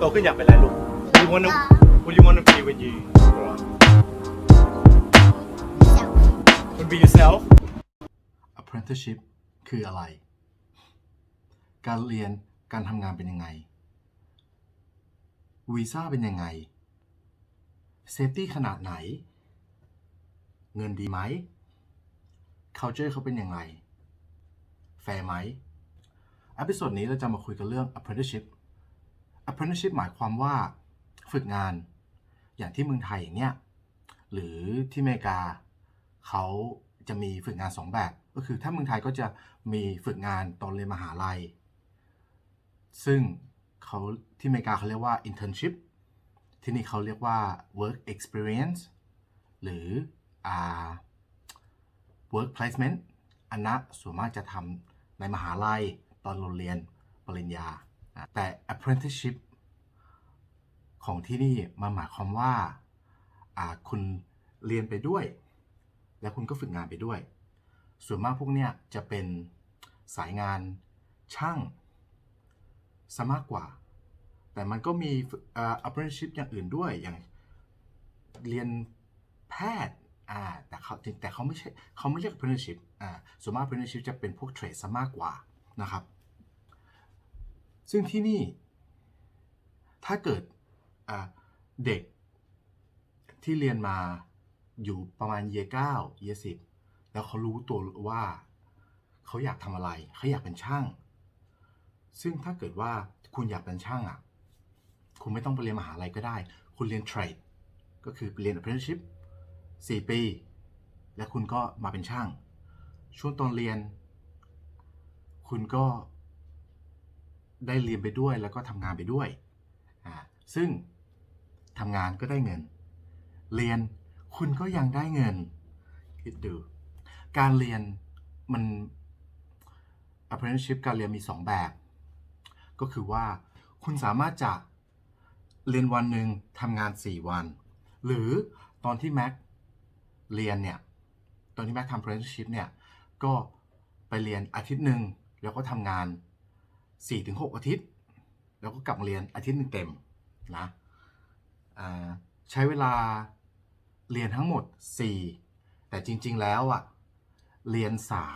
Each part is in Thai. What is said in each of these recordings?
โตขึ้นอยากเป็นอะไรลูก you wanna What you wanna be when you grow up w a n be yourself apprenticeship คืออะไร การเรียนการทำงานเป็นยังไง วีซ่าเป็นยังไง เซฟตี้ขนาดไหน เงินดีไหม culture เขาเป็นยังไง แฟร์ไหมอพิโซดนี้เราจะมาคุยกันเรื่อง apprenticeship apprenticeship หมายความว่าฝึกงาน อย่างที่เมืองไทยอย่างเนี้ยหรือที่อเมริกาเขาจะมีฝึกงานสองแบบ ก็คือถ้าเมืองไทยก็จะมีฝึกงานตอนเรียนมหาลัย ซึ่งเขาที่อเมริกาเขาเรียกว่า internship ที่นี่เขาเรียกว่า work experience หรือ work placement อันนั้นส่วนมากจะทำในมหาลัยตอนเราเรียนปริญญา แต่ apprenticeship ของที่นี่มันหมายความว่าคุณเรียนไปด้วย แล้วคุณก็ฝึกงานไปด้วย ส่วนมากพวกเนี้ยจะเป็นสายงานช่างซะมากกว่า แต่มันก็มีฝึกอ่า apprenticeship อย่างอื่นด้วยอย่างเรียนแพทย์อ่าแต่เขาแต่เขาไม่ใช่เขาไม่เรียก apprenticeship อ่าส่วนมาก apprenticeship จะเป็นพวกเทรดซะมากกว่านะครับ ซึ่งที่นี่ ถ้าเกิดเด็กที่เรียนมาอยู่ประมาณเยเก้าเยสิบแล้วเขารู้ตัวว่า เขาอยากทำอะไร เขาอยากเป็นช่าง ซึ่งถ้าเกิดว่าคุณอยากเป็นช่างอะ คุณไม่ต้องไปเรียนมหาลัยก็ได้ คุณเรียนเทรดก็คือเรียน apprenticeship 4 ปี แล้วคุณก็มาเป็นช่าง ช่วงตอนเรียน คุณก็ ได้เรียนไปด้วยแล้วก็ทำงานไปด้วย ซึ่งทำงานก็ได้เงิน เรียนคุณก็ยังได้เงิน คิดดู การเรียนมัน apprenticeship การเรียนมี 2 แบบ ก็คือว่าคุณสามารถจะเรียนวันหนึ่งทำงาน 4 วัน หรือตอนที่แม็กเรียนเนี่ย ตอนที่แม็กทำ apprenticeship เนี่ย ก็ไปเรียนอาทิตย์หนึ่งแล้วก็ทำงาน 4-6อาทิตย์ แล้วก็กลับมาเรียนอาทิตย์หนึ่งเต็มนะใช้เวลาเรียนทั้งหมด 4 แต่จริงๆแล้วอะเรียน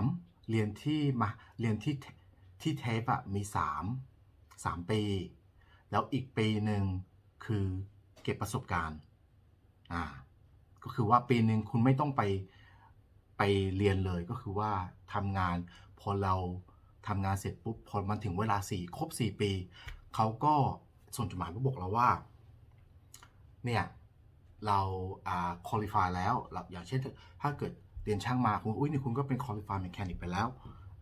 3 เรียนที่มาเรียนที่ที่เทปอะมี 3 3 ปี แล้วอีกปีหนึ่งคือเก็บประสบการณ์อ่าก็คือว่าปีหนึ่งคุณไม่ต้องไปไปเรียนเลยก็คือว่าทำงานพอเรา ทำงานเสร็จปุ๊บพอมันถึงเวลา 4 ครบ 4 ปี เขาก็ส่งจดหมายมาบอกเราว่า เนี่ย เราอ่า qualify แล้ว อย่างเช่น ถ้าเกิดเรียนช่างมาคุณอุ้ยนี่คุณก็เป็น qualify mechanic ไปแล้ว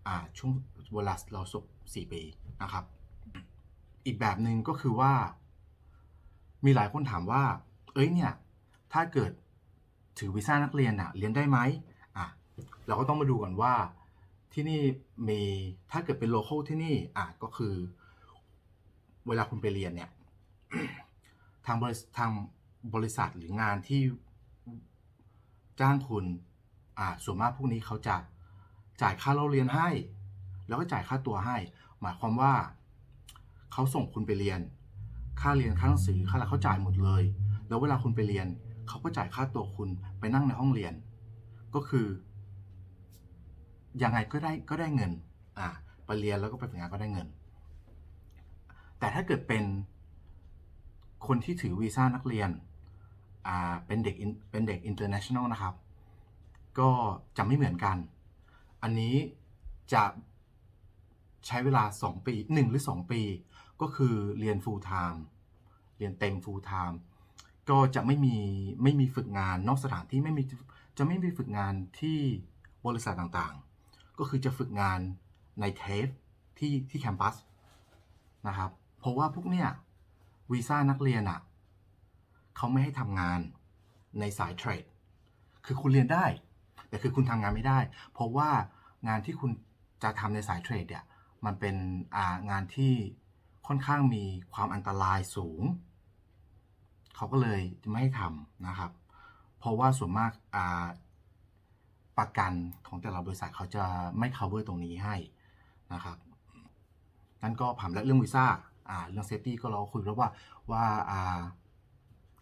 อ่าช่วงเวลาเราจบ4 ปีนะครับ อีกแบบหนึ่งก็คือว่า มีหลายคนถามว่า เอ้ยเนี่ย ถ้าเกิดถือวีซ่านักเรียนอะเรียนได้ไหมอะเราก็ต้องมาดูก่อนว่า ที่นี่มีถ้าเกิดเป็น local ที่นี่อะก็คือ เวลาคุณไปเรียนเนี่ยทางบริษัทางบริษัทหรืองานที่จ้างคุณอ่าส่วนมากพวกนี้เขาจะจ่ายค่าเล่าเรียนให้ แล้วก็จ่ายค่าตัวให้ หมายความว่าเขาส่งคุณไปเรียน ค่าเรียนค่าหนังสือค่าอะไรเขาจ่ายหมดเลย แล้วเวลาคุณไปเรียนเขาก็จ่ายค่าตัวคุณไปนั่งในห้องเรียน ก็คือ ยังไงก็ได้ก็ได้เงินอ่าไปเรียนแล้วก็ไปฝึกงานก็ได้เงิน แต่ถ้าเกิดเป็นคนที่ถือวีซ่านักเรียนอ่าเป็นเด็กเป็นเด็ก international นะครับ ก็จะไม่เหมือนกัน อันนี้จะใช้เวลา 2 ปี 1 หรือ 2 ปี ก็คือเรียน full time เรียนเต็ม full time ก็จะไม่มีไม่มีฝึกงานนอกสถานที่ไม่มีจะไม่มีฝึกงานที่บริษัทต่างๆ ก็คือจะฝึกงานในเทปที่ที่แคมปัสนะครับ เพราะว่าพวกเนี้ยวีซ่านักเรียนอะเขาไม่ให้ทำงานในสายเทรด คือคุณเรียนได้ แต่คือคุณทำงานไม่ได้ เพราะว่างานที่คุณจะทำในสายเทรดเนี่ย มันเป็นอ่างานที่ค่อนข้างมีความอันตรายสูง เขาก็เลยไม่ให้ทำนะครับ เพราะว่าส่วนมากอ่า ประกันของแต่ละบริษัทเขาจะไม่ cover ตรงนี้ให้นะครับนั่นก็ผ่านแล้วเรื่องวีซ่าอ่าเรื่อง safety ก็เราคุยแล้วว่าว่าอ่า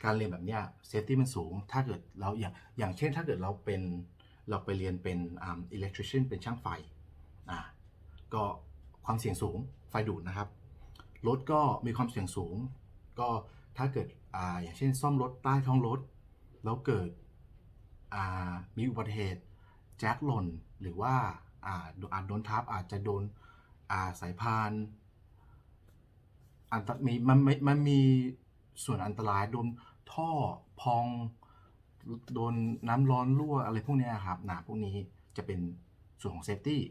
การเรียนแบบเนี้ย safety มันสูง ถ้าเกิดเราอย่างอย่างเช่นถ้าเกิดเราเป็นเราไปเรียนเป็นอ่า electrician เป็นช่างไฟอ่าก็ความเสี่ยงสูงไฟดูดนะครับ รถก็มีความเสี่ยงสูง ก็ถ้าเกิดอ่าอย่างเช่นซ่อมรถใต้ท้องรถ แล้วเกิดอ่ามีอุบัติเหตุ แจ็คหล่นหรือว่าอาโดนอาจโดนทับอาจจะโดนาสายพานอันตมีมันม,มันมีส่วนอันตรายโดนท่อพอง โดนน้ำร้อนรั่วอะไรพวกนี้ครับนะพวกนี้จะเป็นส่วนของเซฟตี้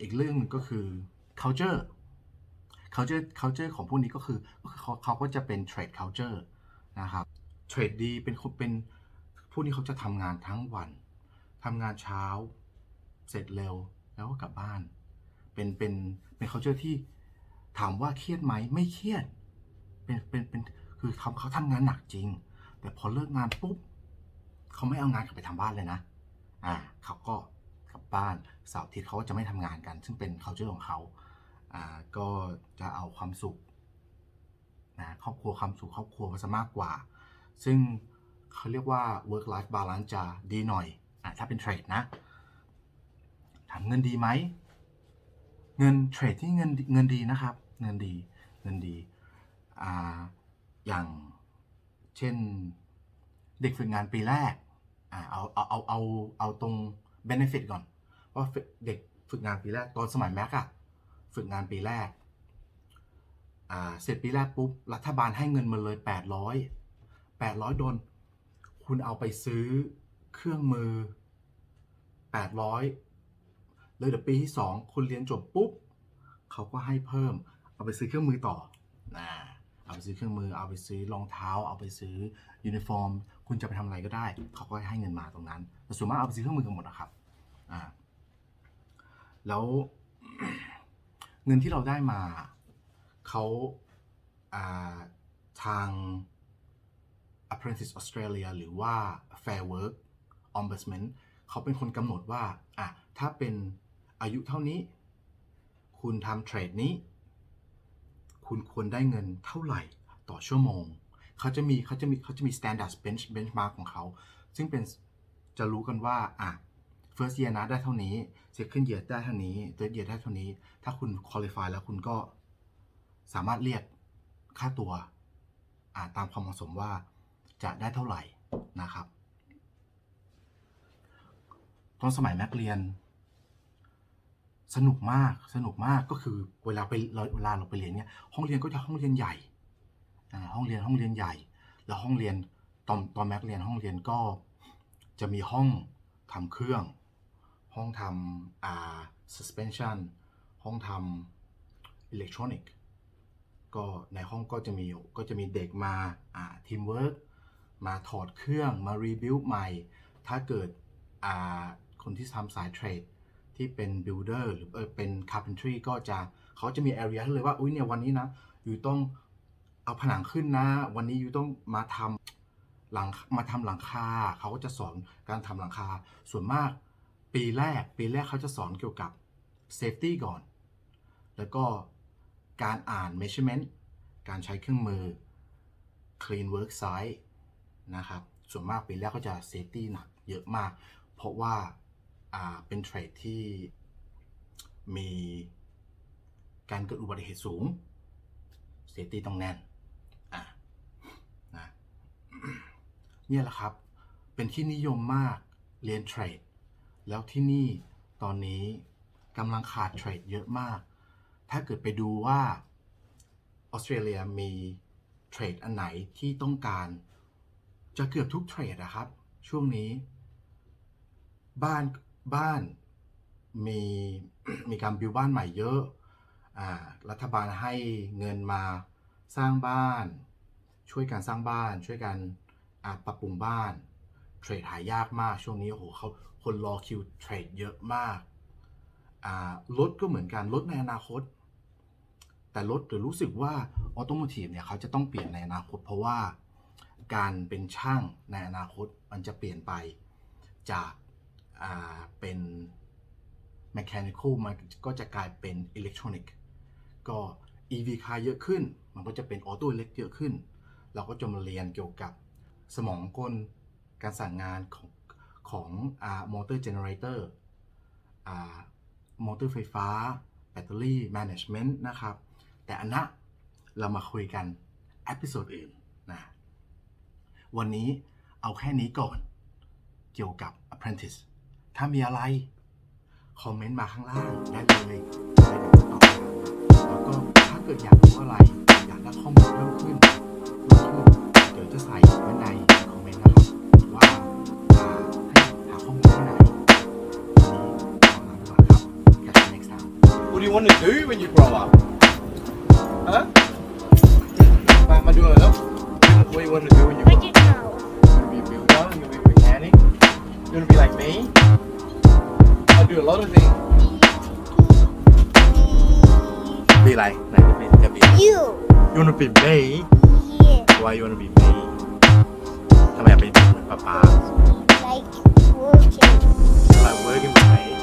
อีกเรื่องหนึ่งก็คือ culture culture culture ของพวกนี้ก็คือเขาเขาก็จะเป็น trade culture นะครับเทรดดีเป็นเป็นพวกนี้เขาจะทำงานทั้งวัน ทำงานเช้า เสร็จเร็วแล้วก็กลับบ้าน เป็นเป็นเป็น culture ที่ถามว่าเครียดไหมไม่เครียด เป็นเป็นเป็นคือเขาเขาทำงานหนักจริง แต่พอเลิกงานปุ๊บเขาไม่เอางานกลับไปทำบ้านเลยนะ อ่าเขาก็กลับบ้านเสาร์อาทิตย์เขาก็จะไม่ทำงานกัน ซึ่งเป็น culture ของเขาอ่าก็จะเอาความสุขนะครอบครัวความสุขครอบครัวมาซะมากกว่า ซึ่งเขาเรียกว่า work life balance จะดีหน่อย ถ้าเป็นเทรดนะ ถามเงินดีไหม เงินเทรดที่เงินเงินดีนะครับ เงินดี เงินดีอ่าอย่างเช่นเด็กฝึกงานปีแรกอ่าเอาเอาเอาเอาเอาตรง benefit ก่อนว่าเด็กฝึกงานปีแรกตอนสมัยแม็กอะฝึกงานปีแรกอ่าเสร็จปีแรกปุ๊บรัฐบาลให้เงินมาเลย 800 800โดนคุณเอาไปซื้อ เครื่องมือ 800 เลยเดี๋ยวปีที่ 2 คุณเรียนจบปุ๊บเขาก็ให้เพิ่ม เอาไปซื้อเครื่องมือต่อนะเอาไปซื้อเครื่องมือ เอาไปซื้อรองเท้า เอาไปซื้อยูนิฟอร์ม คุณจะไปทำอะไรก็ได้ เขาก็ให้เงินมาตรงนั้น แต่ส่วนมากเอาไปซื้อเครื่องมือกันหมดนะครับ อ่า แล้วเงินที่เราได้มาเขาอ่าทาง Apprentice Australia หรือว่า Fair Work Ombudsman เขาเป็นคนกำหนดว่าอะถ้าเป็นอายุเท่านี้ คุณทำเทรดนี้ คุณควรได้เงินเท่าไหร่ต่อชั่วโมง เขาจะมีเขาจะมีเขาจะมี standard bench benchmark ของเขา ซึ่งเป็นจะรู้กันว่าอะ first year นะได้เท่านี้ second year ได้เท่านี้ third year ได้เท่านี้ ถ้าคุณ qualify แล้วคุณก็สามารถเรียกค่าตัว อ่าตามความเหมาะสมว่าจะได้เท่าไหร่นะครับ ตอนสมัยแม็กเรียน สนุกมากสนุกมากก็คือเวลาไปเวลาเราไปเรียนเนี่ยห้องเรียนก็จะห้องเรียนใหญ่ห้องเรียนห้องเรียนใหญ่ แล้วห้องเรียนตอนตอนแม็กเรียนห้องเรียนก็จะมีห้องทำเครื่อง ห้องทำอ่า suspension ห้องทำอิเล็กทรอนิกส์ก็ในห้องก็จะมีก็จะมีเด็กมาอ่าทีมเวิร์กมาถอดเครื่องมารีบิวใหม่ ถ้าเกิดอ่า คนที่ทำสายเทรดที่เป็น builder หรือเป็น carpentry ก็จะเขาจะมี area ให้เลยว่า อุ้ยเนี่ยวันนี้นะอยู่ต้องเอาผนังขึ้นนะ วันนี้อยู่ต้องมาทำหลังมาทำหลังคาเขาก็จะสอนการทำหลังคา ส่วนมากปีแรกปีแรกเขาจะสอนเกี่ยวกับ safety ก่อน แล้วก็การอ่าน measurement การใช้เครื่องมือ clean work site นะครับ ส่วนมากปีแรกก็จะ safety หนักเยอะมาก เพราะว่า เป็นเทรดที่มีการเกิดอุบัติเหตุสูง safety ต้องแน่นอะนะเนี่ยแหละครับ เป็นที่นิยมมากเรียนเทรด แล้วที่นี่ตอนนี้กำลังขาดเทรดเยอะมาก ถ้าเกิดไปดูว่าออสเตรเลียมีเทรดอันไหนที่ต้องการจะเกือบทุกเทรดนะครับ ช่วงนี้ บ้าน บ้านมีมีการบิวบ้านใหม่เยอะอ่ารัฐบาลให้เงินมาสร้างบ้าน ช่วยกันสร้างบ้าน ช่วยกันปรับปรุงบ้านเทรดหายากมากช่วงนี้โอ้โหเขาคนรอคิวเทรดเยอะมากอ่ารถก็เหมือนกันรถในอนาคต แต่รถหรือรู้สึกว่าออโตโมทีฟเนี่ยเขาจะต้องเปลี่ยนในอนาคต เพราะว่าการเป็นช่างในอนาคตมันจะเปลี่ยนไปจาก เป็น mechanical มันก็จะกลายเป็น electronic ก็ EV car เยอะขึ้น มันก็จะเป็นออโต้เล็กเยอะขึ้น เราก็จะมาเรียนเกี่ยวกับสมองกลการสั่งงานของของมอเตอร์เจเนเรเตอร์มอเตอร์ไฟฟ้า แบตเตอรี่แมネจเมนต์นะครับ แต่อันนะเรามาคุยกันเอพิโซดอื่นนะวันนี้เอาแค่นี้ก่อนเกี่ยวกับ apprentice ถ้ามีอะไร คอมเมนต์มาข้างล่างได้เลยแล้วก็ถ้าเกิดอยากรู้อะไร อยากได้ข้อมูลเพิ่มขึ้นเพิ่มขึ้น เดี๋ยวจะใส่ไว้ในคอมเมนต์นะครับ ว่าให้หาข้อมูลที่ไหนวันนี้ขอลาไปก่อนครับ catch you next time What do you want to do when you grow up? Huh? มาดูหน่อยแล้ว What do you want to do do a lot of things. ปีอะไรไหนจะปีจะปี You. you wanna be me Yeah. why you wanna be me ทำไมอยากเป็นเหมือนป๊าป๊า Like working. I work in my